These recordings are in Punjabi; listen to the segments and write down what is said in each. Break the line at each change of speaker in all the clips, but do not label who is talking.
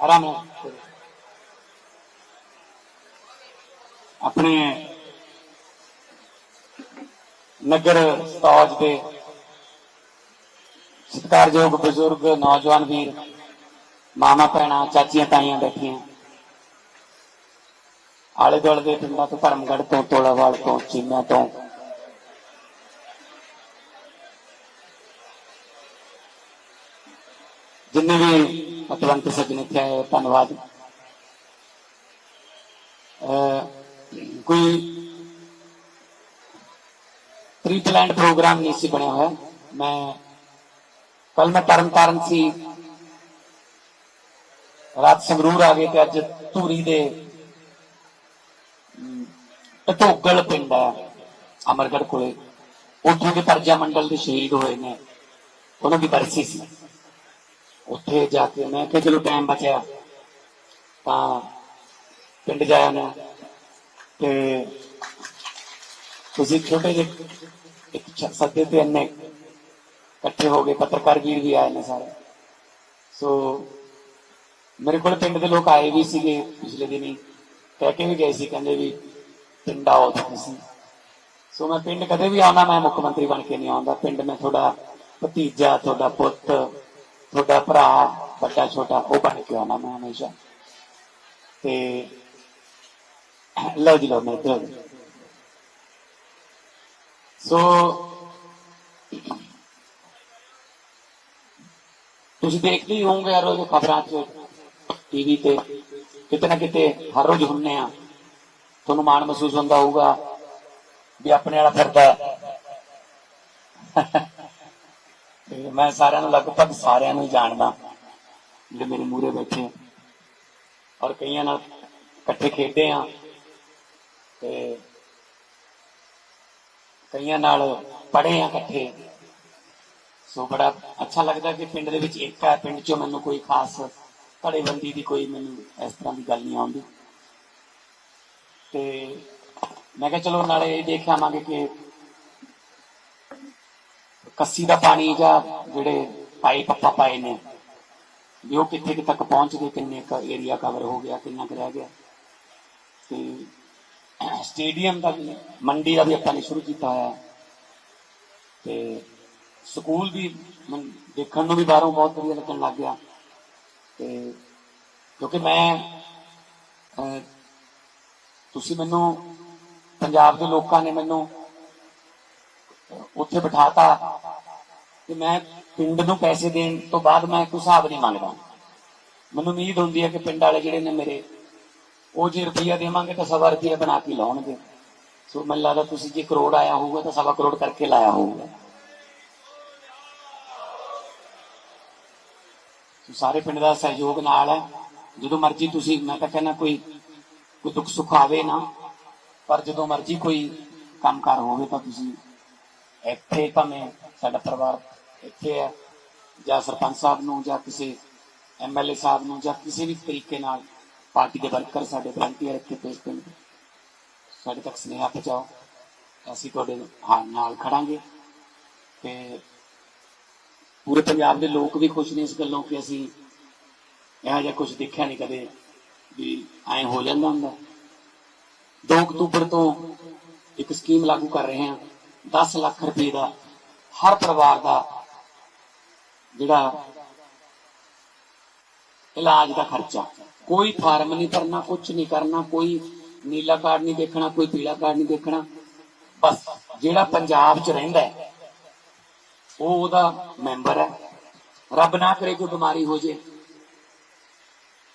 ਆਰਾਮ ਨਾਲ ਆਪਣੇ ਨਗਰ ਸਤਾਜ ਦੇ ਸਤਿਕਾਰਯੋਗ ਬਜ਼ੁਰਗ, ਨੌਜਵਾਨ ਵੀਰ, ਮਾਮਾ, ਭੈਣਾਂ, ਚਾਚੀਆਂ, ਤਾਈਆਂ ਬੈਠੀਆਂ। ਆਲੇ ਦੁਆਲੇ ਦੇ ਪਿੰਡਾਂ ਤੋਂ ਧਰਮਗੜ੍ਹ ਤੋਂ, ਤੋਲਾਵਾਲ ਤੋਂ ਚੀਮਾ ਤੋਂ। ਜਿੰਨੇ ਵੀ ਪਤਵੰਤ ਸੱਜਣ ਇੱਥੇ ਆਏ, ਧੰਨਵਾਦ। ਅਹ, ਕੋਈ ਪ੍ਰੀ ਪਲਾਨਡ ਪ੍ਰੋਗਰਾਮ ਨਹੀਂ ਸੀ ਬਣਿਆ ਹੋਇਆ। ਮੈਂ, ਕੱਲ ਮੈਂ ਤਰਨ ਤਾਰਨ ਸੀ। ਰਾਤ ਸੰਗਰੂਰ ਆ ਗਏ ਤੇ ਅੱਜ ਧੂਰੀ ਦੇ ਟੋਗਲ ਪਿੰਡ ਹੈ ਅਮਰਗੜ ਕੋਲੇ। ਉੱਥੋਂ ਦੇ ਪਰਜਾ ਮੰਡਲ ਦੇ ਸ਼ਹੀਦ ਹੋਏ ਨੇ। ਉਹਨਾਂ ਦੀ ਬਰਸੀ ਸੀ। ਉੱਥੇ ਜਾ ਕੇ ਮੈਂ ਕਿਹਾ ਚਲੋ ਟਾਈਮ ਬਚਿਆ ਤਾਂ ਪਿੰਡ ਜਾਇਆ ਮੈਂ ਤੇ ਤੁਸੀਂ ਛੋਟੇ ਜਿਹੇ ਇੱਕ ਸੱਦੇ ਤੇ ਇੰਨੇ ਇਕੱਠੇ ਹੋ ਗਏ ਪੱਤਰਕਾਰ ਵੀਰ ਵੀ ਆਏ ਨੇ ਸਾਰੇ। ਸੋ ਮੇਰੇ ਕੋਲ ਪਿੰਡ ਦੇ ਲੋਕ ਆਏ ਵੀ ਸੀਗੇ ਪਿਛਲੇ ਦਿਨੀ, ਕਹਿ ਕੇ ਵੀ ਗਏ ਸੀ, ਕਹਿੰਦੇ ਵੀ ਪਿੰਡ ਆਓ ਤੁਸੀਂ। ਸੋ ਮੈਂ ਪਿੰਡ ਕਦੇ ਵੀ ਆਉਣਾ ਮੈਂ ਮੁੱਖ ਮੰਤਰੀ ਬਣ ਕੇ ਨਹੀਂ ਆਉਂਦਾ। ਪਿੰਡ ਮੈਂ ਤੁਹਾਡਾ ਭਤੀਜਾ, ਤੁਹਾਡਾ ਪੁੱਤ ਤੁਹਾਡਾ ਭਰਾ, ਵੱਡਾ ਛੋਟਾ, ਉਹ ਬਣ ਕੇ ਆਉਣਾ ਮੈਂ ਹਮੇਸ਼ਾ। ਤੇ ਲਓ ਜੀ, ਲਓ ਮੈਂ ਇੱਧਰ ਸੋ ਤੁਸੀਂ ਦੇਖਦੇ ਹੀ ਹੋਵੋਗੇ ਹਰ ਰੋਜ਼ ਖਬਰਾਂ 'ਚ ਟੀਵੀ ਤੇ, ਕਿਤੇ ਨਾ ਕਿਤੇ ਹਰ ਰੋਜ਼ ਹੁੰਨੇ ਆ। ਤੁਹਾਨੂੰ ਮਾਣ ਮਹਿਸੂਸ ਹੁੰਦਾ ਹੋਊਗਾ ਵੀ ਆਪਣੇ ਵਾਲਾ ਫਿਰਦਾ। ਤੇ ਮੈਂ ਸਾਰਿਆਂ ਨੂੰ ਲਗਭਗ ਸਾਰਿਆਂ ਨੂੰ ਹੀ ਜਾਣਦਾ ਜਿਹੜੇ ਮੇਰੇ ਮੂਹਰੇ ਬੈਠੇ ਔਰ ਕਈਆਂ ਨਾਲ ਇਕੱਠੇ ਖੇਡੇ ਆ। ਤੇ ਕਈਆਂ ਨਾਲ ਪੜ੍ਹੇ ਆ ਇਕੱਠੇ। ਸੋ ਬੜਾ ਅੱਛਾ ਲੱਗਦਾ ਕਿ ਪਿੰਡ ਦੇ ਵਿੱਚ ਇੱਕ ਹੈ, ਪਿੰਡ 'ਚੋਂ ਮੈਨੂੰ ਕੋਈ ਖਾਸ ਧੜੇਬੰਦੀ ਦੀ ਕੋਈ ਮੈਨੂੰ ਇਸ ਤਰ੍ਹਾਂ ਦੀ ਗੱਲ ਨਹੀਂ ਆਉਂਦੀ। ਤੇ ਮੈਂ ਕਿਹਾ ਚਲੋ ਨਾਲੇ ਇਹ ਦੇਖ ਆਵਾਂਗੇ ਕਿ ਕੱਸੀ ਦਾ ਪਾਣੀ ਜਾਂ ਜਿਹੜੇ ਪਾਈਪ ਆਪਾਂ ਪਾਏ ਨੇ, ਵੀ ਉਹ ਕਿੱਥੇ ਕੁ ਤੱਕ ਪਹੁੰਚ ਗਏ, ਕਿੰਨੇ ਕ ਏਰੀਆ ਕਵਰ ਹੋ ਗਿਆ, ਕਿੰਨਾ ਕੁ ਰਹਿ ਗਿਆ। ਤੇ ਸਟੇਡੀਅਮ ਦਾ ਵੀ, ਮੰਡੀ ਦਾ ਵੀ ਆਪਾਂ ਨੇ ਸ਼ੁਰੂ ਕੀਤਾ ਹੋਇਆ। ਤੇ ਸਕੂਲ ਵੀ ਦੇਖਣ ਨੂੰ ਵੀ ਬਾਹਰੋਂ ਬਹੁਤ ਵਧੀਆ ਲੱਗਣ ਲੱਗ ਗਿਆ। ਤੇ ਕਿਉਂਕਿ ਮੈਂ ਤੁਸੀਂ ਮੈਨੂੰ, ਪੰਜਾਬ ਦੇ ਲੋਕਾਂ ਨੇ ਮੈਨੂੰ ਉੱਥੇ ਬਿਠਾਤਾ ਕਿ ਮੈਂ ਪਿੰਡ ਨੂੰ ਪੈਸੇ ਦੇਣ ਤੋਂ ਬਾਅਦ ਮੈਂ ਕੋਈ ਹਿਸਾਬ ਨਹੀਂ ਮੰਗਦਾ। ਮੈਨੂੰ ਉਮੀਦ ਹੁੰਦੀ ਹੈ ਕਿ ਪਿੰਡ ਵਾਲੇ ਜਿਹੜੇ ਨੇ ਮੇਰੇ, ਉਹ ਜੇ ਰੁਪਈਆ ਦੇਵਾਂਗੇ ਤਾਂ ਸਵਾ ਰੁਪਈਆ ਬਣਾ ਕੇ ਲਾਉਣਗੇ। ਸੋ ਮੈਨੂੰ ਲੱਗਦਾ ਤੁਸੀਂ ਜੇ ਕਰੋੜ ਆਇਆ ਹੋਊਗਾ ਤਾਂ ਸਵਾ ਕਰੋੜ ਕਰਕੇ ਲਾਇਆ ਹੋਊਗਾ। ਸਾਰੇ ਪਿੰਡ ਦਾ ਸਹਿਯੋਗ ਨਾਲ ਹੈ। ਜਦੋਂ ਮਰਜ਼ੀ ਤੁਸੀਂ, ਮੈਂ ਤਾਂ ਕਹਿੰਦਾ ਕੋਈ ਕੋਈ ਦੁੱਖ ਸੁੱਖ ਆਵੇ ਨਾ, ਪਰ ਜਦੋਂ ਮਰਜ਼ੀ ਕੋਈ ਕੰਮਕਾਰ ਹੋਵੇ ਤਾਂ ਤੁਸੀਂ ਇੱਥੇ ਭਾਵੇਂ ਸਾਡਾ ਪਰਿਵਾਰ ਇੱਥੇ ਹੈ, ਜਾਂ ਸਰਪੰਚ ਸਾਹਿਬ ਨੂੰ, ਜਾਂ ਕਿਸੇ ਐਮਐਲਏ ਸਾਹਿਬ ਨੂੰ, ਜਾਂ ਕਿਸੇ ਵੀ ਤਰੀਕੇ ਨਾਲ ਪਾਰਟੀ ਦੇ ਵਰਕਰ ਸਾਡੇ ਵਲੰਟੀਅਰ ਇੱਥੇ ਪੇਸ਼ ਪਿੰਡ ਸਾਡੇ ਤੱਕ ਸੁਨੇਹਾ ਪਹੁੰਚਾਓ। ਅਸੀਂ ਤੁਹਾਡੇ ਹਾਂ, ਨਾਲ ਖੜਾਂਗੇ ਤੇ ਪੂਰੇ ਪੰਜਾਬ ਦੇ ਲੋਕ ਵੀ ਖੁਸ਼ ਨੇ ਇਸ ਗੱਲੋਂ ਕਿ ਅਸੀਂ ਇਹੋ ਜਿਹਾ ਕੁਝ ਦੇਖਿਆ ਨਹੀਂ ਕਦੇ ਵੀ ਐਂ ਹੋ ਜਾਂਦਾ ਹੁੰਦਾ। 2 ਅਕਤੂਬਰ ਤੋਂ ਇੱਕ ਸਕੀਮ ਲਾਗੂ ਕਰ ਰਹੇ ਹਾਂ। 10 ਲੱਖ ਰੁਪਏ ਦਾ ਹਰ ਪਰਿਵਾਰ ਦਾ ਜਿਹੜਾ ਇਲਾਜ ਦਾ ਖਰਚਾ। ਕੋਈ ਫਾਰਮ ਨਹੀਂ ਭਰਨਾ ਕੁਝ ਨਹੀਂ ਕਰਨਾ, ਕੋਈ ਨੀਲਾ ਕਾਰਡ ਨਹੀਂ ਦੇਖਣਾ, ਕੋਈ ਪੀਲਾ ਕਾਰਡ ਨਹੀਂ ਦੇਖਣਾ। ਬਸ ਜਿਹੜਾ ਪੰਜਾਬ 'ਚ ਰਹਿੰਦਾ ਹੈ, ਉਹ ਉਹਦਾ ਮੈਂਬਰ ਹੈ। ਰੱਬ ਨਾ ਕਰੇ ਕੋਈ ਬਿਮਾਰੀ ਹੋ ਜੇ।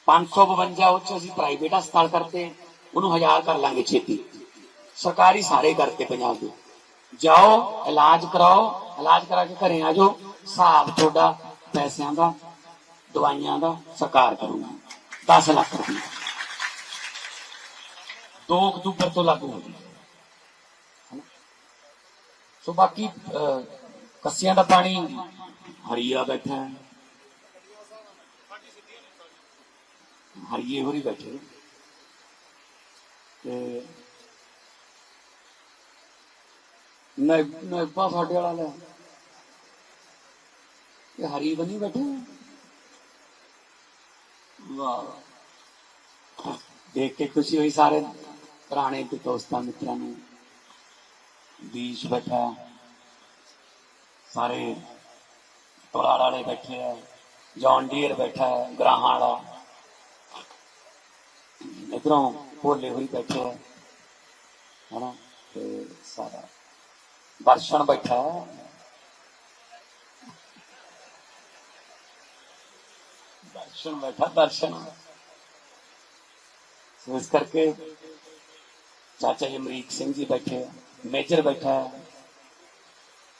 552 ਉਹ 'ਚ ਅਸੀਂ ਪ੍ਰਾਈਵੇਟ ਹਸਪਤਾਲ ਕਰਤੇ ਉਹਨੂੰ ਹਜ਼ਾਰ ਕਰ ਲਾਂਗੇ ਛੇਤੀ। ਸਰਕਾਰੀ ਸਾਰੇ ਕਰਤੇ ਪੰਜਾਬ ਦੇ। ਜਾਓ, ਇਲਾਜ ਕਰਾਓ। ਇਲਾਜ ਕਰਾ ਕੇ ਘਰੇ ਆ ਜਾਓ। ਹਿਸਾਬ ਤੁਹਾਡਾ ਪੈਸਿਆਂ ਦਾ, ਦਵਾਈਆਂ ਦਾ ਸਰਕਾਰ ਕਰੂਗੀ। 10 ਲੱਖ ਰੁਪਏ 2 ਅਕਤੂਬਰ ਤੋਂ ਲਾਗੂ ਹੋ ਜਾਊ ਸੋ ਬਾਕੀ ਕੱਸਿਆਂ ਦਾ ਪਾਣੀ, ਹਰੀਆ ਬੈਠਾ ਹੈ। ਹਰੀਏ ਹੋਰੀ ਬੈਠੇ ਤੇ ਨਾ ਸਾਡੇ ਵਾਲਾ ਲੈ ਇਹ ਹਰੀ ਬਣੀ ਬੈਠੇ ਵਾਹ। ਦੇਖ ਕੇ ਖੁਸ਼ੀ ਹੋਈ ਸਾਰੇ ਪੁਰਾਣੇ ਦੋਸਤਾਂ ਮਿੱਤਰਾਂ ਨੂੰ। ਦੀਸ਼ ਬੈਠਾ। ਸਾਰੇ ਤੋਲਾੜ ਵਾਲੇ ਬੈਠੇ ਆ। ਜੌਨ ਡੀਅਰ ਬੈਠਾ ਹੈ ਗਰਾਹਾਂ ਵਾਲਾ। ਇਧਰੋਂ ਭੋਲੇ ਹੋਈ ਬੈਠੇ ਆ। ਹਨਾ? ਤੇ ਸਾਰਾ। ਦਰਸ਼ਨ ਬੈਠਾ। ਦਰਸ਼ਨ ਬੈਠਾ ਦਰਸ਼ਨ ਇਸ ਕਰਕੇ ਚਾਚਾ ਜੀ ਅਮਰੀਕ ਸਿੰਘ ਜੀ ਬੈਠੇ ਆ ਮੇਜਰ ਬੈਠਾ ਹੈ।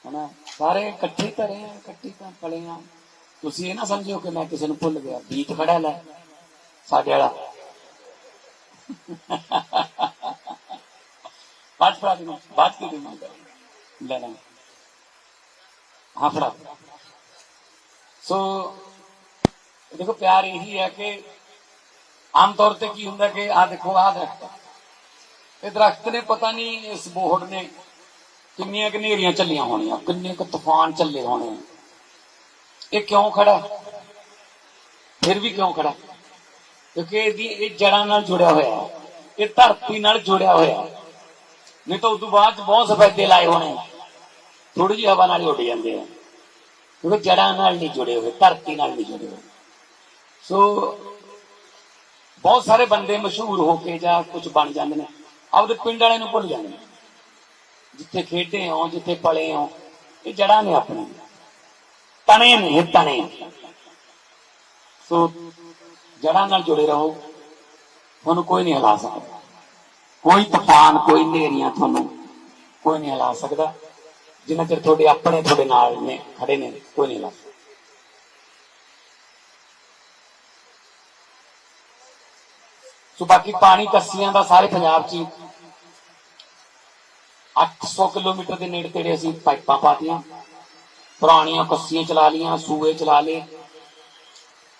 ਹਨਾ, ਸਾਰੇ ਇਕੱਠੇ ਧਰੇ ਆ, ਇਕੱਠੇ ਤਾਂ ਪਲੇ ਆ। ਤੁਸੀਂ ਇਹ ਨਾ ਸਮਝੋ ਕਿ ਮੈਂ ਕਿਸੇ ਨੂੰ ਭੁੱਲ ਗਿਆ ਬੀਤ ਖੜਾ ਲੈ, ਸਾਡੇ ਵਾਲਾ। ਬਾਤ ਫੜਾ ਦੇ ਬਾਤ ਕੀ ਦੇ ਲੈ ਲੈ ਹਾਂ, ਫੜਾ। ਸੋ ਦੇਖੋ, ਪਿਆਰ ਇਹੀ ਹੈ ਕਿ ਆਮ ਤੌਰ ਤੇ ਕੀ ਹੁੰਦਾ ਕਿ ਆ ਦੇਖੋ ਆ ਦਰਖਤ ਇਹ ਦਰਖਤ ਨੇ ਪਤਾ ਨਹੀਂ ਇਸ ਬੋਹੜ ਨੇ ਕਿੰਨੀਆਂ ਕਨੇਰੀਆਂ ਚੱਲੀਆਂ ਹੋਣੀਆਂ, ਕਿੰਨੇ ਕੁ ਤੂਫਾਨ ਚੱਲੇ ਹੋਣੇ ਇਹ ਕਿਉਂ ਖੜਾ? ਫਿਰ ਵੀ ਕਿਉਂ ਖੜਾ? ਕਿਉਂਕਿ ਇਹਦੀ, ਇਹ ਜੜਾਂ ਨਾਲ ਜੁੜਿਆ ਹੋਇਆ ਹੈ। ਇਹ ਧਰਤੀ ਨਾਲ ਜੁੜਿਆ ਹੋਇਆ ਹੈ। ਨਹੀਂ ਤਾਂ ਉਸ ਤੋਂ ਬਾਅਦ 'ਚ ਬਹੁਤ ਸਫੈਦੇ ਲਾਏ ਹੋਣੇ। ਥੋੜੀ ਜਿਹੀ ਹਵਾ ਨਾਲ ਹੀ ਉੱਡ ਜਾਂਦੇ ਆ। ਕਿਉਂਕਿ ਜੜਾਂ ਨਾਲ ਨਹੀਂ ਜੁੜੇ ਹੋਏ, ਧਰਤੀ ਨਾਲ ਨਹੀਂ ਜੁੜੇ ਹੋਏ। ਸੋ ਬਹੁਤ ਸਾਰੇ ਬੰਦੇ ਮਸ਼ਹੂਰ ਹੋ ਕੇ ਜਾਂ ਕੁਝ ਬਣ ਜਾਂਦੇ ਨੇ, ਆਪਦੇ ਪਿੰਡ ਵਾਲੇ ਨੂੰ ਭੁੱਲ ਜਾਂਦੇ ਨੇ। ਜਿੱਥੇ ਖੇਡੇ ਹੋ, ਜਿੱਥੇ ਪਲੇ ਹੋ, ਇਹ ਜੜਾਂ ਨੇ ਆਪਣੇ। ਤਣੇ ਨੇ, ਇਹ ਤਣੇ। ਸੋ ਜੜਾਂ ਨਾਲ ਜੁੜੇ ਰਹੋ। ਤੁਹਾਨੂੰ ਕੋਈ ਨਹੀਂ ਹਿਲਾ ਸਕਦਾ। ਕੋਈ ਤੂਫਾਨ, ਕੋਈ ਨੇਰੀਆਂ ਤੁਹਾਨੂੰ ਕੋਈ ਨਹੀਂ ਹਿਲਾ ਸਕਦਾ। ਜਿੰਨਾ ਚਿਰ ਤੁਹਾਡੇ ਆਪਣੇ ਤੁਹਾਡੇ ਨਾਲ ਨੇ, ਖੜੇ ਨੇ, ਕੋਈ ਨਹੀਂ ਹਿਲਾ ਸਕਦਾ। ਸੋ ਬਾਕੀ ਪਾਣੀ ਕੱਸੀਆਂ ਦਾ ਸਾਰੇ ਪੰਜਾਬ 'ਚ ਹੀ। 800 ਕਿਲੋਮੀਟਰ ਦੇ ਨੇੜੇ ਤੇੜੇ ਅਸੀਂ ਪਾਈਪਾਂ ਪਾਤੀਆਂ। ਪੁਰਾਣੀਆਂ ਕੱਸੀਆਂ ਚਲਾ ਲੀਆਂ ਸੂਏ ਚਲਾ ਲਏ।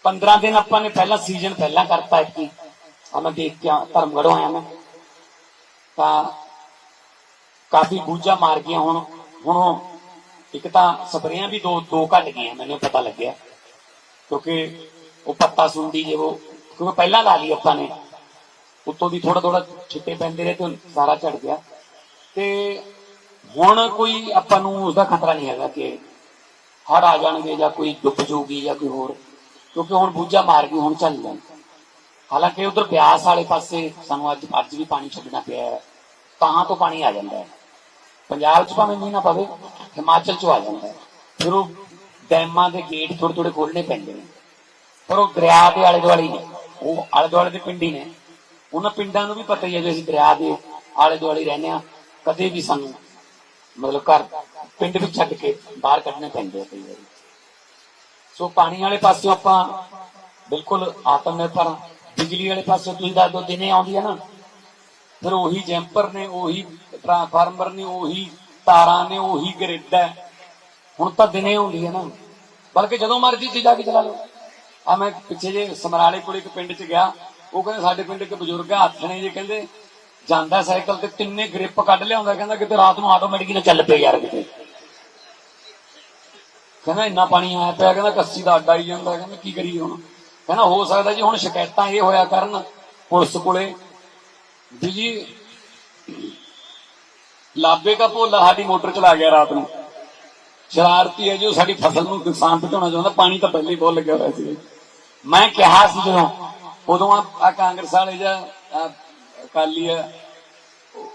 15 ਦਿਨ ਆਪਾਂ ਨੇ ਪਹਿਲਾ ਸੀਜ਼ਨ ਪਹਿਲਾਂ ਕਰਤਾ ਇਤਕੀ ਆ ਮੈਂ ਦੇਖ ਕੇ ਆ- ਧਰਮਗੜ੍ਹੋਂ ਆਇਆ ਮੈਂ। ਤਾਂ ਕਾਫੀ ਬੂਝਾ ਮਾਰ ਗਈਆਂ ਹੁਣ ਹੁਣ ਇੱਕ ਤਾਂ ਸਪਰੇਆਂ ਵੀ ਦੋ ਦੋ ਘਟ ਗਈਆਂ, ਮੈਨੂੰ ਪਤਾ ਲੱਗਿਆ। ਕਿਉਂਕਿ ਉਹ ਪੱਤਾ ਸੁੰਡੀ ਜੇ ਉਹ, ਕਿਉਂਕਿ ਪਹਿਲਾਂ ਲਾ ਲਈ ਆਪਾਂ ਨੇ। ਉੱਤੋਂ ਦੀ ਥੋੜਾ ਥੋੜਾ ਛਿੱਟੇ ਪੈਂਦੇ ਰਹੇ ਤੇ ਸਾਰਾ ਝੜ ਗਿਆ। ਤੇ ਹੁਣ ਕੋਈ ਆਪਾਂ ਨੂੰ ਉਸਦਾ ਖਤਰਾ ਨਹੀਂ ਹੈਗਾ ਕਿ ਹੜ ਆ ਜਾਣਗੇ ਜਾਂ ਕੋਈ ਡੁੱਬ ਜਾਊਗੀ ਜਾਂ ਕੋਈ ਹੋਰ। ਕਿਉਂਕਿ ਹੁਣ ਬੂਝਾ ਮਾਰ ਗਈ ਹੁਣ ਚੱਲ ਜਾਣ ਹਾਲਾਂਕਿ ਉਧਰ ਬਿਆਸ ਵਾਲੇ ਪਾਸੇ ਸਾਨੂੰ ਅੱਜ ਅੱਜ ਵੀ ਪਾਣੀ ਛੱਡਣਾ ਪਿਆ ਹੈ, ਤਾਂ ਤੋਂ ਪਾਣੀ ਆ ਜਾਂਦਾ ਹੈ। ਪੰਜਾਬ 'ਚ ਭਾਵੇਂ ਮੀਂਹ ਨਾ ਪਵੇ, ਹਿਮਾਚਲ 'ਚ ਆ ਜਾਂਦਾ ਹੈ। ਫਿਰ ਉਹ ਡੈਮਾਂ ਦੇ ਗੇਟ ਥੋੜੇ ਥੋੜੇ ਖੋਲਣੇ ਪੈਂਦੇ ਨੇ। ਪਰ ਉਹ ਦਰਿਆ ਦੇ ਆਲੇ ਦੁਆਲੇ ਨੇ। ਉਹ ਆਲੇ ਦੁਆਲੇ ਦੇ ਪਿੰਡ ਹੀ ਨੇ। ਉਹਨਾਂ ਪਿੰਡਾਂ ਨੂੰ ਵੀ ਪਤਾ ਹੀ ਹੈ ਜੇ ਅਸੀਂ ਦਰਿਆ ਦੇ ਆਲੇ ਦੁਆਲੇ ਰਹਿੰਦੇ ਆ ਕਦੇ ਵੀ ਸਾਨੂੰ ਮਤਲਬ ਘਰ, ਪਿੰਡ ਵਿੱਚ ਛੱਡ ਕੇ ਬਾਹਰ ਕੱਢਣੇ ਪੈਂਦੇ ਆ ਕਈ ਵਾਰੀ। ਸੋ ਪਾਣੀ ਵਾਲੇ ਪਾਸਿਓਂ ਆਪਾਂ ਬਿਲਕੁਲ ਆਤਮ ਨਿਰਭਰ ਹਾਂ। ਬਿਜਲੀ ਵਾਲੇ ਪਾਸੇ ਤੁਸੀਂ ਦੱਸ ਦਿਓ ਦਿਨੇ ਆਉਂਦੀ ਹੈ ਨਾ। ਫਿਰ ਉਹੀ ਜੈਂਪਰ ਨੇ ਉਹੀ ਟਰਾਂਸਫਾਰਮਰ ਨੇ ਉਹੀ ਤਾਰਾਂ ਨੇ ਉਹੀ ਗ੍ਰਿਡ ਹੈ। ਹੁਣ ਤਾਂ ਦਿਨੇ ਆਉਂਦੀ ਹੈ ਨਾ। ਬਲਕਿ ਜਦੋਂ ਮਰਜ਼ੀ ਤੁਸੀਂ ਜਾ ਕੇ ਚਲਾ ਲਓ। ਆ ਮੈਂ ਪਿੱਛੇ ਜੇ ਸਮਰਾਲੇ ਕੋਲ ਇੱਕ ਪਿੰਡ 'ਚ ਗਿਆ ਉਹ ਕਹਿੰਦੇ ਸਾਡੇ ਪਿੰਡ ਇੱਕ ਬਜ਼ੁਰਗ ਆ, ਹੱਥ ਨੇ ਜੇ ਕਹਿੰਦੇ ਜਾਂਦਾ ਸਾਈਕਲ ਤੇ ਤਿੰਨੇ ਗ੍ਰਿਪ ਕੱਢ ਲਿਆਉਂਦਾ ਕਹਿੰਦਾ ਕਿਤੇ ਰਾਤ ਨੂੰ ਆਟੋਮੈਟਿਕ ਚੱਲ ਪਏ ਯਾਰ ਕਿਤੇ। ਕਹਿੰਦਾ ਇੰਨਾ ਪਾਣੀ ਆਇਆ ਪਿਆ ਕਹਿੰਦਾ ਕੱਸੀ ਦਾ ਅੱਡਾ ਹੀ ਜਾਂਦਾ ਕਹਿੰਦਾ ਕੀ ਕਰੀਏ ਹੁਣ? ਕਹਿੰਦਾ ਹੋ ਸਕਦਾ ਜੀ ਹੁਣ ਸ਼ਿਕਾਇਤਾਂ ਇਹ ਹੋਇਆ ਕਰਨ ਪੁਲਿਸ ਕੋਲੇ ਵੀ ਜੀ, ਲਾਬੇ ਦਾ ਭੋਲਾ ਸਾਡੀ ਮੋਟਰ ਚਲਾ ਗਿਆ ਰਾਤ ਨੂੰ। ਸ਼ਰਾਰਤੀ ਹੈ ਜੀ, ਉਹ ਸਾਡੀ ਫਸਲ ਨੂੰ ਨੁਕਸਾਨ ਪਹੁੰਚਾਉਣਾ ਚਾਹੁੰਦਾ, ਪਾਣੀ ਤਾਂ ਪਹਿਲੇ ਹੀ ਬਹੁਤ ਲੱਗਿਆ ਹੋਇਆ ਸੀ ਮੈਂ ਕਿਹਾ ਸੀ ਜਦੋਂ, ਉਦੋਂ ਆ ਕਾਂਗਰਸ ਵਾਲੇ ਜਾਂ ਅਕਾਲੀ ਆ,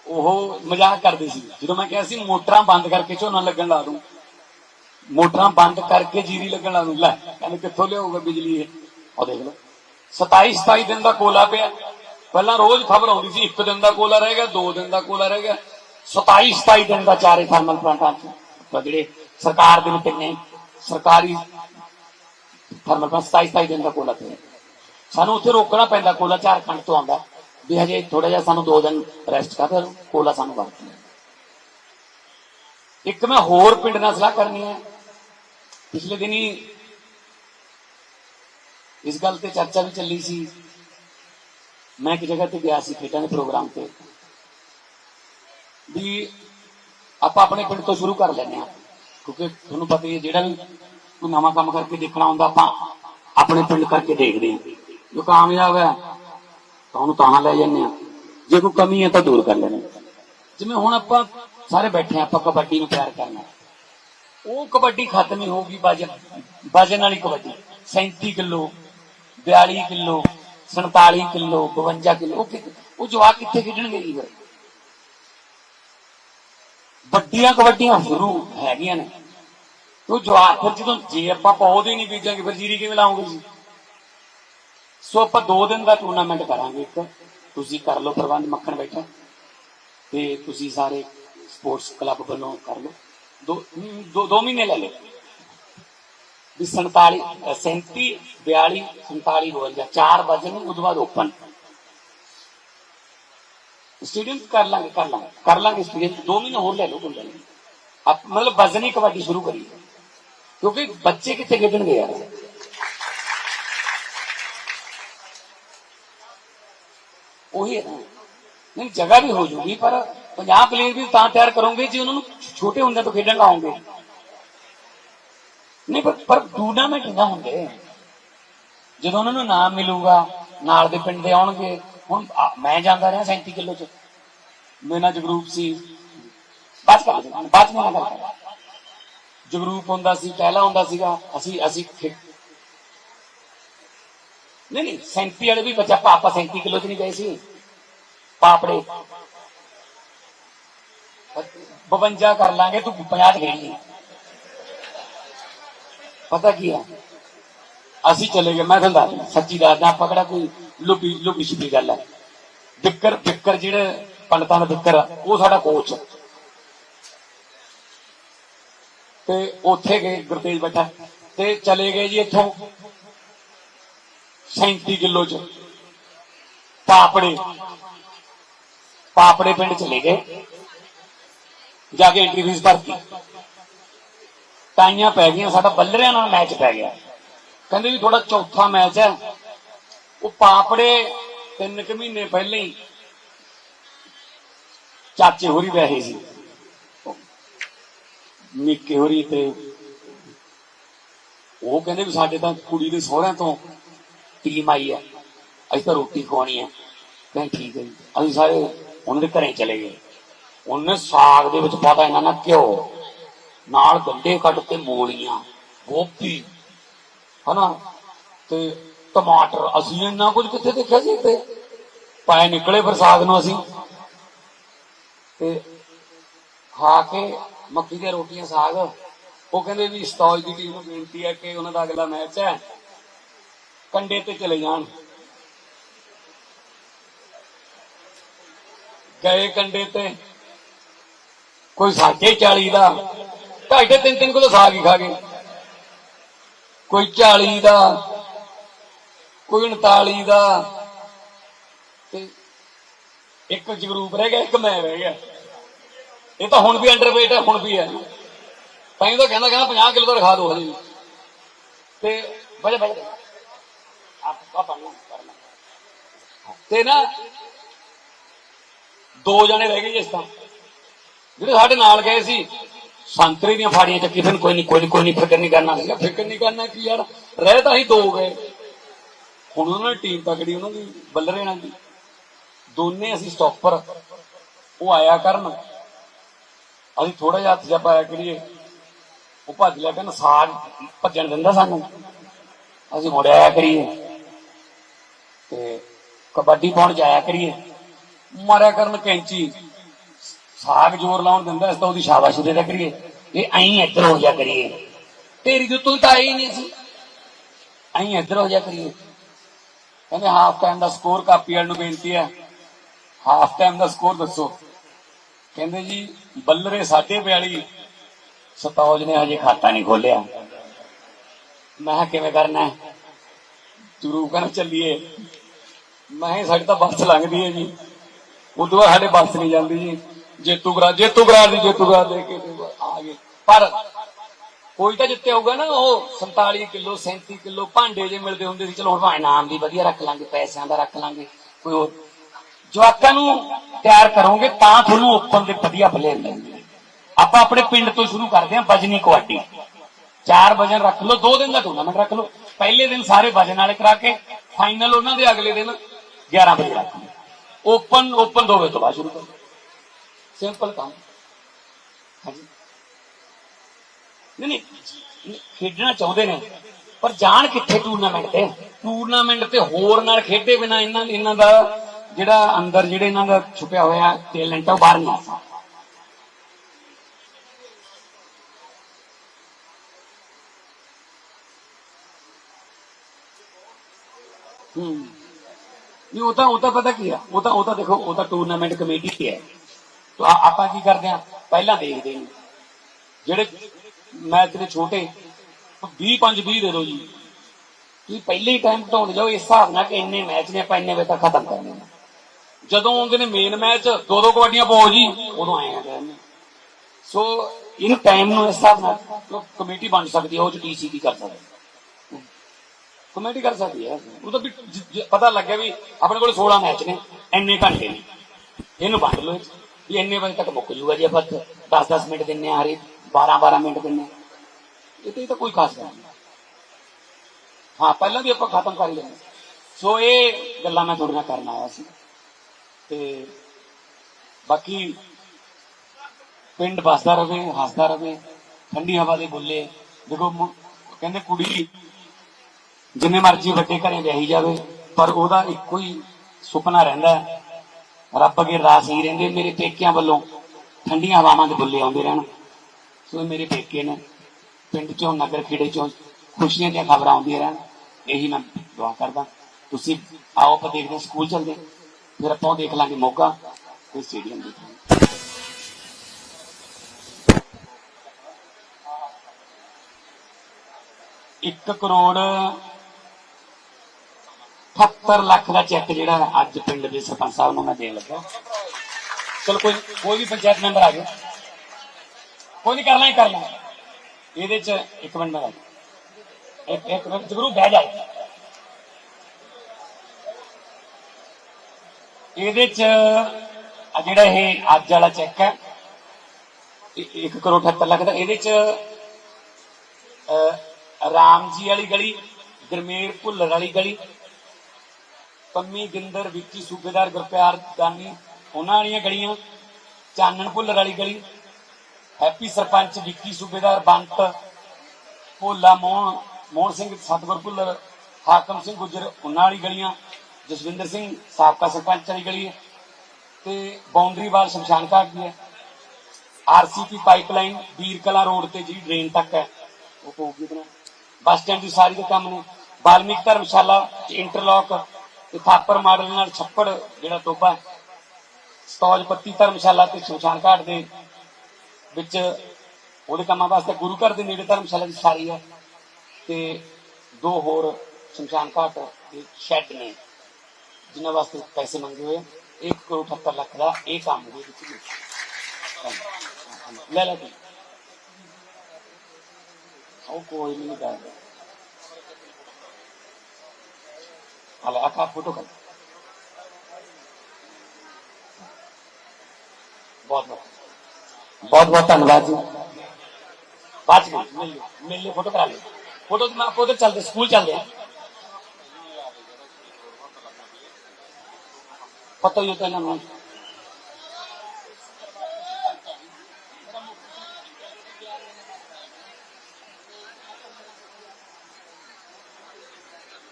ਉਹ ਮਜ਼ਾਕ ਕਰਦੇ ਸੀ। ਜਦੋਂ ਮੈਂ ਕਿਹਾ ਸੀ ਮੋਟਰਾਂ ਬੰਦ ਕਰਕੇ ਝੋਨਾ ਲੱਗਣ ਲਾ ਦੂੰ, ਮੋਟਰਾਂ ਬੰਦ ਕਰਕੇ ਜੀਰੀ ਲੱਗਣ ਲਾ ਦੂੰ, ਲੈ, ਕਹਿੰਦੇ ਕਿੱਥੋਂ ਲਿਆਊਗਾ ਬਿਜਲੀ ਇਹ? ਉਹ ਦੇਖ ਲਓ। 27 27 ਦਿਨ ਦਾ ਕੋਲਾ ਪਿਆ। ਪਹਿਲਾਂ ਰੋਜ਼ ਖਬਰ ਆਉਂਦੀ ਸੀ, ਇੱਕ ਦਿਨ ਦਾ ਕੋਲਾ ਰਹਿ ਗਿਆ, ਦੋ ਦਿਨ ਦਾ ਕੋਲਾ ਰਹਿ ਗਿਆ। 27 27 ਦਿਨ ਦਾ ਚਾਰੇ ਥਰਮਲ ਪਲਾਂਟਾਂ 'ਚ ਜਿਹੜੇ ਸਰਕਾਰ ਦੇ ਵਿੱਚ ਸਰਕਾਰੀ ਥਰਮਲ ਪਲਾਂਟ 27 27 ਦਿਨ ਦਾ ਕੋਲਾ ਪਿਆ। ਸਾਨੂੰ ਉੱਥੇ ਰੋਕਣਾ ਪੈਂਦਾ, ਕੋਲਾ ਝਾਰਖੰਡ ਤੋਂ ਆਉਂਦਾ। ਵੀ ਹਜੇ ਥੋੜਾ ਜਿਹਾ ਸਾਨੂੰ ਦੋ ਦਿਨ ਰੈਸਟ ਕਰ ਦਿਓ, ਕੋਲਾ ਸਾਨੂੰ ਵਰਤਣਾ ਇੱਕ ਮੈਂ ਹੋਰ ਪਿੰਡ ਨਾਲ ਸਲਾਹ ਕਰਨੀ ਹੈ। ਪਿਛਲੇ ਦਿਨੀ ਇਸ ਗੱਲ ਤੇ ਚਰਚਾ ਵੀ ਚੱਲੀ ਸੀ। ਮੈਂ ਇੱਕ ਜਗ੍ਹਾ ਤੇ ਗਿਆ ਸੀ ਖੇਡਾਂ ਦੇ ਪ੍ਰੋਗਰਾਮ ਤੇ। ਵੀ ਆਪਾਂ ਆਪਣੇ ਪਿੰਡ ਤੋਂ ਸ਼ੁਰੂ ਕਰ ਲੈਂਦੇ ਆ ਕਿਉਂਕਿ ਤੁਹਾਨੂੰ ਪਤਾ ਹੀ ਹੈ, ਜਿਹੜਾ ਵੀ ਕੋਈ ਨਵਾਂ ਕੰਮ ਕਰਕੇ ਦੇਖਣਾ ਹੁੰਦਾ, ਆਪਾਂ ਆਪਣੇ ਪਿੰਡ ਕਰਕੇ ਦੇਖਦੇ ਹਾਂ। ਜੋ ਕਾਮਯਾਬ ਹੈ, ਤਾਂ ਉਹਨੂੰ ਤਾਂ ਲੈ ਜਾਂਦੇ ਆ ਜੇ ਕੋਈ ਕਮੀ ਹੈ, ਤਾਂ ਦੂਰ ਕਰ ਲੈਣੇ ਜਿਵੇਂ ਹੁਣ ਆਪਾਂ ਸਾਰੇ ਬੈਠੇ ਆ ਆਪਾਂ ਕਬੱਡੀ ਨੂੰ ਪਿਆਰ ਕਰਨਾ। ਉਹ ਕਬੱਡੀ ਖਤਮ ਹੀ ਹੋਊਗੀ, ਵਜਨ ਵਜਨ ਵਾਲੀ kabaddi. 37 kilo 42 kilo 47 kilo 52 kilo, ਉਹ ਕਿ- ਉਹ ਜਵਾਕ ਕਿੱਥੇ ਖੇਡਣਗੇ ਜੀ ਫਿਰ ਵੱਡੀਆਂ ਕਬੱਡੀਆਂ ਸ਼ੁਰੂ ਹੈਗੀਆਂ ਨੇ। ਉਹ ਜਵਾਕ ਫਿਰ ਜਦੋਂ ਜੇ ਆਪਾਂ ਪੌਦ ਹੀ ਨਹੀਂ ਬੀਜਾਂਗੇ, ਫਿਰ ਜੀਰੀ ਕਿਵੇਂ ਲਾਉਂਗੇ ਜੀ? ਸੋ ਆਪਾਂ 2 ਦਿਨ ਦਾ ਟੂਰਨਾਮੈਂਟ ਕਰਾਂਗੇ ਇੱਕ। ਤੁਸੀਂ ਕਰ ਲਓ ਪ੍ਰਬੰਧ, ਮੱਖਣ ਬੈਠਾ। ਤੇ ਤੁਸੀਂ ਸਾਰੇ ਸਪੋਰਟਸ ਕਲੱਬ ਵੱਲੋਂ ਕਰ ਲਓ। ਦੋ ਦੋ ਦੋ ਮਹੀਨੇ ਲੈ ਲਓ। ਵੀ 47 ਅ, 37 42 47 52 ਚਾਰ ਵਜੇ ਨੂੰ ਉਦੋਂ ਬਾਅਦ ਓਪਨ ਸਟੇਡੀਅਮ ਕਰ ਲਾਂਗੇ ਕਰ ਲਾਂਗੇ। ਕਰ ਲਾਂਗੇ ਸਟੇਡੀਅਮ ਦੋ ਮਹੀਨੇ ਹੋਰ ਲੈ ਲਓ ਕੋਈ ਨਹੀਂ। ਆਪ ਮਤਲਬ ਵਜ਼ਨੀ ਕਬੱਡੀ ਸ਼ੁਰੂ ਕਰੀ। ਕਿਉਂਕਿ ਬੱਚੇ ਕਿੱਥੇ ਖੇਡਣਗੇ ਯਾਰ? ਉਹੀ ਹੈ ਨਾ। ਨਹੀਂ ਜਗ੍ਹਾ ਵੀ ਹੋ ਜੂਗੀ ਪਰ 50 ਪਲੇਅਰ ਵੀ ਤਾਂ ਤਿਆਰ ਕਰੋਗੇ ਜੇ ਉਹਨਾਂ ਨੂੰ ਛੋਟੇ ਹੁੰਦੇ ਤੋਂ ਖੇਡਣ ਲਾਉਂਗੇ ਨਹੀਂ, ਪਰ ਪਰ ਟੂਰਨਾਮੈਂਟ ਨਾ ਹੁੰਦੇ ਜਦੋਂ ਉਹਨਾਂ ਨੂੰ ਨਾਮ ਮਿਲੂਗਾ, ਨਾਲ ਦੇ ਪਿੰਡ ਦੇ ਆਉਣਗੇ, ਹੁਣ ਮੈਂ ਜਾਂਦਾ ਰਿਹਾ 37 ਕਿਲੋ ਚ। ਮੇਰੇ ਨਾਲ ਜਗਰੂਪ ਸੀ। ਬਾਤ ਕਰ ਬਾਤ ਨਹੀਂ ਨਾ ਜਗਰੂਪ ਹੁੰਦਾ ਸੀ, ਪਹਿਲਾ ਹੁੰਦਾ ਸੀਗਾ, ਅਸੀਂ ਅਸੀਂ ਨਹੀਂ ਨਹੀਂ 37 ਵਾਲੇ ਵੀ ਬੱਚਾ ਪਾਪਾ 37 ਕਿਲੋ ਚ ਨਹੀਂ ਗਏ ਸੀ। ਪਾਪੜੇ। 52 ਕਰ ਲਾਂਗੇ, ਤੂੰ 50 ਚ ਖੇਡ ਲਈ। ਪਤਾ ਕੀ ਹੈ? ਅਸੀਂ ਚਲੇ ਗਏ, ਮੈਂ ਤੁਹਾਨੂੰ ਦੱਸਦਾ ਸੱਚੀ ਦੱਸਦਾ ਆਪਾਂ ਕਿਹੜਾ ਕੋਈ ਲੁਕੀ ਲੁਕੀ ਛਿਪੀ ਗੱਲ ਹੈ। ਵਿਕਰ ਵਿਕਰ ਜਿਹੜੇ ਪੰਡਤਾਂ ਦਾ ਵਿਕਰ ਉਹ ਸਾਡਾ ਕੋਚ ਤੇ ਉੱਥੇ ਗਏ, ਗੁਰਤੇਜ ਬੈਠਾ, ਤੇ ਚਲੇ ਗਏ ਜੀ ਇੱਥੋਂ 37 ਕਿਲੋ ਚ। ਪਾਪੜੇ ਪਾਪੜੇ ਪਿੰਡ ਚਲੇ ਗਏ। ਜਾ ਕੇ ਐਂਟਰੀ ਫੀਸ ਭਰਤੀ। ਟਾਈਆਂ ਪੈ ਗਈਆਂ, ਸਾਡਾ ਬੱਲਰਿਆਂ ਨਾਲ ਮੈਚ ਪੈ ਗਿਆ। ਕਹਿੰਦੇ ਵੀ ਥੋੜਾ ਚੌਥਾ ਮੈਚ ਹੈ। ਉਹ ਪਾਪੜੇ ਤਿੰਨ ਕੁ ਮਹੀਨੇ ਪਹਿਲਾਂ ਹੀ ਚਾਚੇ ਹੋਰੀ ਬੈਠੇ ਸੀ। ਨਿੱਕੇ ਹੋਰੀ ਤੇ ਉਹ ਕਹਿੰਦੇ ਵੀ ਸਾਡੇ ਤਾਂ ਕੁੜੀ ਦੇ ਸਹੁਰਿਆਂ ਤੋਂ ਟੀਮ ਆਈ ਹੈ। ਅਸੀਂ ਤਾਂ ਰੋਟੀ ਖਵਾਉਣੀ ਹੈ। ਕਹਿੰਦੇ ਠੀਕ ਹੈ ਜੀ। ਅਸੀਂ ਸਾਰੇ ਉਹਨਾਂ ਦੇ ਘਰੇ ਚਲੇ ਗਏ। ਉਹਨੇ ਸਾਗ ਦੇ ਵਿੱਚ ਪਾਤਾ ਇਹਨਾਂ ਨਾਲ ਘਿਓ। ਨਾਲ ਗੰਡੇ ਕੱਢ ਕੇ ਮੂਲੀਆਂ, ਗੋਭੀ, ਹਨਾ? ਤੇ ਟਮਾਟਰ, ਅਸੀਂ ਇੰਨਾ ਕੁਝ ਕਿੱਥੇ ਦੇਖਿਆ ਸੀ ਤੇ ਪਾਏ ਨਿਕਲੇ ਫਿਰ ਨੂੰ ਅਸੀਂ। ਤੇ ਖਾ ਕੇ ਮੱਕੀ ਦੀਆਂ ਰੋਟੀਆਂ, ਸਾਗ। ਉਹ ਕਹਿੰਦੇ ਵੀ ਸਤੌਜ ਦੀ ਟੀਮ ਨੂੰ ਬੇਨਤੀ ਹੈ ਕਿ ਉਹਨਾਂ ਦਾ ਅਗਲਾ ਮੈਚ ਹੈ। ਕੰਡੇ ਤੇ ਚਲੇ ਜਾਣ। ਗਏ ਕੰਡੇ ਤੇ। ਕੋਈ ਸਾਢੇ 40 ਦਾ ਢਾਈ ਢਾਈ ਤਿੰਨ ਤਿੰਨ ਕਿਲੋ ਸਾਗ ਹੀ ਖਾ ਗਏ। ਕੋਈ 40 ਦਾ, ਕੋਈ 39 ਦਾ ਤੇ ਇੱਕ ਜਗਰੂਪ ਰਹਿ ਗਿਆ, ਇੱਕ ਮੈਂ ਰਹਿ ਗਿਆ। ਇਹ ਤਾਂ ਹੁਣ ਵੀ ਅੰਡਰਵੇਟ ਹੈ, ਹੁਣ ਵੀ ਹੈ। ਤਾਂ ਇਹ ਤਾਂ ਕਹਿੰਦਾ ਕਹਿੰਦਾ 50 ਕਿਲੋ ਦਾ ਰਖਾ ਦੋ ਹਜੇ ਤੇ ਬਜੇ ਬਜੇ ਆਪ ਆਪਾਂ ਨੂੰ ਕਰਨਾ। ਤੇ ਨਾ, ਦੋ ਜਣੇ ਰਹਿ ਗਏ ਜੀ ਇਸ ਤਾਂ ਜਿਹੜੇ ਸਾਡੇ ਨਾਲ ਗਏ ਸੀ ਸੰਤਰੀ ਦੀਆਂ ਫਾੜੀਆਂ ਚੱਕੀ ਫਿਰ ਕੋਈ ਨਹੀਂ ਕੋਈ ਨਹੀਂ ਕੋਈ ਨਹੀਂ ਫਿਕਰ ਨਹੀਂ ਕਰਨਾ। ਸੀਗਾ ਫਿਕਰ ਨਹੀਂ ਕਰਨਾ ਕੀ ਯਾਰ, ਰਹਿ ਤਾਂ ਹੀ ਦੋ ਗਏ। ਹੁਣ ਉਹਨਾਂ ਨੇ ਟੀਮ ਤਕੜੀ ਉਹਨਾਂ ਦੀ, ਬੱਲਰੇ ਨਾਲ ਦੀ। ਦੋਨੇ ਅਸੀਂ ਸਟਾਪਰ ਉਹ ਆਇਆ ਕਰਨ। ਅਸੀਂ ਥੋੜਾ ਜਿਹਾ ਹੱਥ ਜਿਹਾ ਪਾਇਆ ਕਰੀਏ। ਉਹ ਭੱਜ ਲਿਆ ਕਹਿੰਦਾ ਸਾਗ ਭੱਜਣ ਦਿੰਦਾ ਸਾਨੂੰ। ਅਸੀਂ ਮੁੜ ਕਰੀਏ। ਤੇ ਕਬੱਡੀ ਪਾਉਣ ਜਾਇਆ ਕਰੀਏ। ਮਾਰਿਆ ਕਰਨ ਕੈਂਚੀ। ਸਾਗ ਜ਼ੋਰ ਲਾਉਣ ਦਿੰਦਾ, ਇਸ ਤਾਂ ਉਹਦੀ ਸ਼ਾਬਾਸ਼ ਦੇ ਦਿਆ ਕਰੀਏ। ਇਹ ਐਂ ਇੱਧਰ ਹੋ ਜਾ ਕਰੀਏ। ਤੇਰੀ ਜੋ ਤੂੰ ਤਾਂ ਆਈ ਨਹੀਂ ਸੀ ਐਂ ਇੱਧਰ ਹੋ ਜਾ ਕਰੀਏ। ਕਹਿੰਦੇ ਹਾਫ ਟਾਈਮ ਦਾ ਸਕੋਰ ਕਾਪੀ ਵਾਲ ਨੂੰ ਬੇਨਤੀ ਹੈ। ਹਾਫ ਟਾਈਮ ਦਾ ਸਕੋਰ ਦੱਸੋ। ਕਹਿੰਦੇ ਜੀ, ਬੱਲਰੇ 42 ਸਤੌਜ ਨੇ ਹਜੇ ਖਾਤਾ ਨਹੀਂ ਖੋਲਿਆ ਮੈਂ ਕਿਹਾ, ਕਿਵੇਂ ਕਰਨਾ ਹੈ? ਤੁਰੂ ਕਰ ਚੱਲੀਏ। ਮੈਂ ਕਿਹਾ, ਸਾਡੀ ਤਾਂ ਬੱਸ ਲੰਘਦੀ ਹੈ ਜੀ। ਉਦੋਂ ਬਾਅਦ ਸਾਡੇ ਬੱਸ ਨਹੀਂ ਜਾਂਦੀ ਜੀ। ਜੇਤੂ ਗਰਾ ਜੇਤੂ ਦੀ ਜੇਤੂ ਦੇ ਕੇ ਆ ਗਏ। ਪਰ ਕੋਈ ਤਾਂ ਜਿੱਤੇ ਹੋਊਗਾ ਨਾ, ਉਹ 47 ਕਿਲੋ 37 ਕਿਲੋ ਭਾਂਡੇ ਜੇ ਮਿਲਦੇ ਹੁੰਦੇ ਸੀ, ਚਲੋ ਹੁਣ ਇਨਾਮ ਨਾਮ ਵੀ ਵਧੀਆ ਰੱਖ ਲਾਂਗੇ, ਪੈਸਿਆਂ ਦਾ ਰੱਖ ਲਾਂਗੇ, ਕੋਈ ਹੋਰ। ਜਵਾਕਾਂ ਨੂੰ ਤਿਆਰ ਕਰੋਗੇ ਤਾਂ ਤੁਹਾਨੂੰ ਓਪਨ ਦੇ ਵਧੀਆ ਪਲੇਅਰ ਮਿਲਣਗੇ। ਆਪਾਂ ਆਪਣੇ ਪਿੰਡ ਤੋਂ ਸ਼ੁਰੂ ਕਰਦੇ ਹਾਂ, ਵਜਨੀ ਕਬੱਡੀ। ਚਾਰ ਵਜਨ ਰੱਖ ਲਓ, ਦੋ ਦਿਨ ਦਾ ਟੂਰਨਾਮੈਂਟ ਰੱਖ ਲਓ। ਪਹਿਲੇ ਦਿਨ ਸਾਰੇ ਵਜਨ ਵਾਲੇ ਕਰਾ ਕੇ ਫਾਈਨਲ ਉਹਨਾਂ ਦੇ ਅਗਲੇ ਦਿਨ 11 ਵਜੇ ਰੱਖਾਂਗੇ ਓਪਨ ਓਪਨ ਦੋ ਵਜੇ ਤੋਂ ਬਾਅਦ ਸ਼ੁਰੂ ਕਰੋ। ਸਿੰਪਲ ਕੰਮ। ਹਾਂਜੀ। ਨਹੀਂ ਨਹੀਂ, ਖੇਡਣਾ ਚਾਹੁੰਦੇ ਨੇ, ਪਰ ਜਾਣ ਕਿੱਥੇ ਟੂਰਨਾਮੈਂਟ ਤੇ? ਟੂਰਨਾਮੈਂਟ ਤੇ ਹੋਰ ਨਾਲ ਖੇਡੇ ਬਿਨਾ ਇਹਨਾਂ ਇਹਨਾਂ ਦਾ ਜਿਹੜਾ ਅੰਦਰ, ਜਿਹੜੇ ਇਹਨਾਂ ਦਾ ਛੁਪਿਆ ਹੋਇਆ ਟੈਲੈਂਟ ਆ, ਉਹ ਬਾਹਰ ਨਹੀਂ ਆ ਹੂੰ। ਨਹੀਂ, ਉਹ ਤਾਂ ਉਹ ਤਾਂ ਪਤਾ ਕੀ ਆ? ਉਹ ਤਾਂ ਉਹ ਤਾਂ ਦੇਖੋ, ਉਹ ਤਾਂ ਟੂਰਨਾਮੈਂਟ ਕਮੇਟੀ ਤੇ ਹੈ। ਤਾਂ ਆਪਾਂ ਕੀ ਕਰਦੇ ਆ ਪਹਿਲਾਂ ਦੇਖਦੇ ਹਾਂ। ਜਿਹੜੇ ਮੈਚ ਦੇ ਛੋਟੇ 20 5 20 ਦੇ ਦਿਓ ਜੀ। ਤੁਸੀਂ ਪਹਿਲੇ ਹੀ ਟਾਈਮ ਘਟਾਉਂਦੇ ਜਾਓ, ਇਸ ਹਿਸਾਬ ਨਾਲ ਕਿ ਇੰਨੇ ਮੈਚ ਨੇ, ਆਪਾਂ ਇੰਨੇ ਵਜੇ ਤੱਕ ਖਤਮ ਕਰਨੇ ਨੇ ਜਦੋਂ ਆਉਂਦੇ ਨੇ ਮੇਨ ਮੈਚ ਦੋ ਦੋ ਕਬੱਡੀਆਂ ਪਾਓ ਜੀ, ਉਦੋਂ ਆਏ ਆ ਕਹਿੰਦੇ ਸੋ ਇਹਨੂੰ ਟਾਈਮ ਨੂੰ ਇਸ ਹਿਸਾਬ ਨਾਲ ਕਮੇਟੀ ਬਣ ਸਕਦੀ ਹੈ, ਉਹ ਚ ਟੀਸੀ ਕੀ ਕਰ ਸਕਦਾ ਕਮੇਟੀ ਕਰ ਸਕਦੀ ਹੈ। ਉਹ ਤਾਂ ਵੀ ਪਤਾ ਲੱਗਿਆ ਵੀ ਆਪਣੇ ਕੋਲ 16 ਮੈਚ ਨੇ, ਇੰਨੇ ਘੰਟੇ ਨੇ। ਇਹਨੂੰ ਵੰਡ ਲਓ। ਵੀ ਇੰਨੇ ਵਜੇ ਤੱਕ ਮੁੱਕ ਜੂਗਾ ਜੀ, ਆਪਾਂ 10-10 ਮਿੰਟ ਦਿੰਨੇ ਆ ਹਰੇ 12-12 ਮਿੰਟ ਦਿੰਨੇ ਇਹ ਤੇ ਤਾਂ ਕੋਈ ਖਾਸ ਗੱਲ ਨਹੀਂ। ਹਾਂ, ਪਹਿਲਾਂ ਵੀ ਆਪਾਂ ਖਤਮ ਕਰ ਹੀ ਲੈਂਦੇ ਸੋ ਇਹ ਗੱਲਾਂ ਮੈਂ ਤੁਹਾਡੇ ਨਾਲ ਕਰਨ ਆਇਆ ਸੀ। ਤੇ ਬਾਕੀ ਪਿੰਡ ਵਸਦਾ ਰਵੇ, ਹੱਸਦਾ ਰਵੇ, ਠੰਡੀ ਹਵਾ ਦੇ ਬੁੱਲੇ। ਦੇਖੋ ਕਹਿੰਦੇ ਕੁੜੀ ਜਿੰਨੇ ਮਰਜ਼ੀ ਵੱਡੇ ਘਰੇ ਵਿਆਹੀ ਜਾਵੇ, ਪਰ ਉਹਦਾ ਇੱਕੋ ਹੀ ਸੁਪਨਾ ਰਹਿੰਦਾ ਹੈ ਰੱਬ ਅਗੇ ਰਾਸ ਹੀ ਰਹਿੰਦੇ, ਮੇਰੇ ਪੇਕਿਆਂ ਵੱਲੋਂ ਠੰਡੀਆਂ ਹਵਾਵਾਂ ਦੇ ਬੁੱਲੇ ਆਉਂਦੇ ਰਹਿਣ। ਸੋ ਮੇਰੇ ਪੇਕੇ ਨੇ। ਪਿੰਡ ਚੋਂ, ਨਗਰ ਖੇੜੇ ਚੋਂ ਖੁਸ਼ੀਆਂ ਦੀਆਂ ਖਬਰਾਂ ਆਉਂਦੀਆਂ ਰਹਿਣ। ਇਹੀ ਮੈਂ ਦੁਆ ਕਰਦਾ। ਤੁਸੀਂ ਆਓ, ਆਪਾਂ ਦੇਖਦੇ ਸਕੂਲ ਚੱਲਦੇ ਫਿਰ ਆਪਾਂ ਉਹ ਦੇਖ ਲਾਂਗੇ ਮੌਕਾ ਤੇ ਸਟੇਡੀਅਮ ਦੇਖ ਲਾਂਗੇ 1 ਕਰੋੜ 78 ਲੱਖ ਦਾ ਚੈੱਕ ਜਿਹੜਾ ਅੱਜ ਪਿੰਡ ਦੇ ਸਰਪੰਚ ਸਾਹਿਬ ਨੂੰ ਮੈਂ ਦੇਣ ਲੱਗਾ ਚਲ ਕੋਈ ਕੋਈ ਵੀ ਪੰਚਾਇਤ ਮੈਂਬਰ ਆ ਗਿਆ ਕੋਈ ਨਹੀਂ ਕਰਨਾ ਹੀ ਕਰਨਾ ਇਹਦੇ ਚ ਇੱਕ ਮਿੰਟ ਮੈਂ ਇੱਕ ਇੱਕ ਮਿੰਟ ਜਰੂਰ ਬਹਿ ਜਾਓ ਇਹਦੇ ਚ ਆ ਜਿਹੜਾ ਇਹ ਅੱਜ ਵਾਲਾ ਚੈੱਕ ਹੈ 1 ਕਰੋੜ 78 ਲੱਖ ਦਾ। ਇਹਦੇ ਚ ਰਾਮ ਜੀ ਵਾਲੀ ਗਲੀ, ਗਰਮੇਰ ਭੁੱਲਰ ਵਾਲੀ ਗਲੀ ਪੰਮੀ ਗਿੰਦਰ, ਵਿੱਕੀ ਸੂਬੇਦਾਰ, ਗੁਰਪਿਆਰ ਦਾਨੀ, ਉਹਨਾਂ ਵਾਲੀਆਂ ਗਲੀਆਂ, ਚਾਨਣ ਭੁੱਲਰ ਵਾਲੀ ਗਲੀ ਹੈਪੀ ਸਰਪੰਚ ਵਿੱਕੀ ਸੂਬੇਦਾਰ, ਬੰਤ, ਭੋਲਾ ਮੋਹਨ ਮੋਹਨ ਸਿੰਘ, ਸਤਗੁਰ ਭੁੱਲਰ, ਹਾਕਮ ਸਿੰਘ ਗੁੱਜਰ, ਉਹਨਾਂ ਵਾਲੀ ਗਲੀਆਂ, ਜਸਵਿੰਦਰ ਸਿੰਘ, ਸਾਬਕਾ ਸਰਪੰਚ ਵਾਲੀ ਗਲੀ ਹੈ ਤੇ ਬਾਉਂਡਰੀ ਵਾਲ ਸ਼ਮਸ਼ਾਨ ਘਾਟ ਦੀ ਹੈ। ਆਰਸੀਪੀ ਪਾਈਪਲਾਈਨ ਵੀਰ ਕਲਾ ਰੋਡ ਤੇ ਜਿਹੜੀ ਡਰੇਨ ਤੱਕ ਹੈ, ਉਹ ਹੋਊਗੀ ਬਣਾ ਬੱਸ ਸਟੈਂਡ ਦੀ ਸਾਰੀ ਦੇ ਕੰਮ ਨੇ। ਬਾਲਮੀਕ ਧਰਮਸ਼ਾਲਾ ਚ ਇੰਟਰਲੌਕ ਤੇ ਥਾਪਰ ਮਾਡਲ ਨਾਲ ਛੱਪੜ, ਜਿਹੜਾ ਟੋਬਾ ਸਤੌਜ ਪੱਤੀ ਧਰਮਸ਼ਾਲਾ ਤੇ ਸ਼ਮਸ਼ਾਨ ਘਾਟ ਦੇ ਵਿੱਚ ਉਹਦੇ ਕੰਮਾਂ ਵਾਸਤੇ ਗੁਰੂ ਘਰ ਦੇ ਨੇੜੇ ਧਰਮਸ਼ਾਲਾ ਦੀ ਸਾਰੀ ਹੈ ਤੇ ਦੋ ਹੋਰ ਸ਼ਮਸ਼ਾਨ ਘਾਟ ਦੇ ਸ਼ੈੱਡ ਨੇ, ਜਿਨ੍ਹਾਂ ਵਾਸਤੇ ਪੈਸੇ ਮੰਗੇ ਹੋਏ 1 ਕਰੋੜ 78 ਲੱਖ ਦਾ ਇਹ ਕੰਮ ਦੇ ਵਿੱਚ ਲੈ ਲੈ ਉਹ ਕੋਈ ਨਹੀਂ ਕਰਦਾ। ਹਲਾ ਆਕਾ ਫੋਟੋ ਕਰ ਬਹੁਤ ਬਹੁਤ ਬਹੁਤ ਬਹੁਤ ਧੰਨਵਾਦ ਜੀ ਬਾਅਦ ਚ ਮਿਲ ਲਿਓ ਮਿਲ ਲਿਓ ਫੋਟੋ ਕਰਾ ਲਿਓ ਫੋਟੋ ਮੈਂ ਆਪਾਂ ਉਧਰ ਚੱਲਦੇ ਸਕੂਲ ਚੱਲਦੇ ਆ ਪਤਾ ਹੀ ਹੋਤਾ ਇਹਨਾਂ ਨੂੰ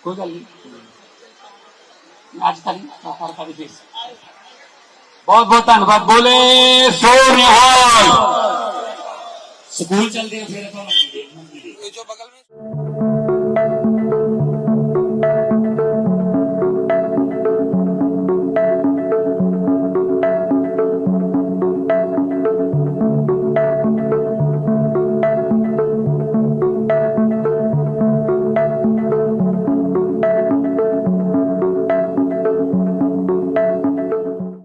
ਕੋਈ ਗੱਲ ਨਹੀਂ ਅੱਜ ਤੱਕ ਸਰਕਾਰ ਦਾ ਵਿਸ਼ੇਸ਼ ਬਹੁਤ ਬਹੁਤ ਧੰਨਵਾਦ। ਬੋਲੇ ਸੋ ਨਿਹਾਲ ਸਕੂਲ ਚਲਦੇ ਫਿਰ ਆਪਾਂ
ਇਹ ਜੋ ਬਗਲ ਵਿੱਚ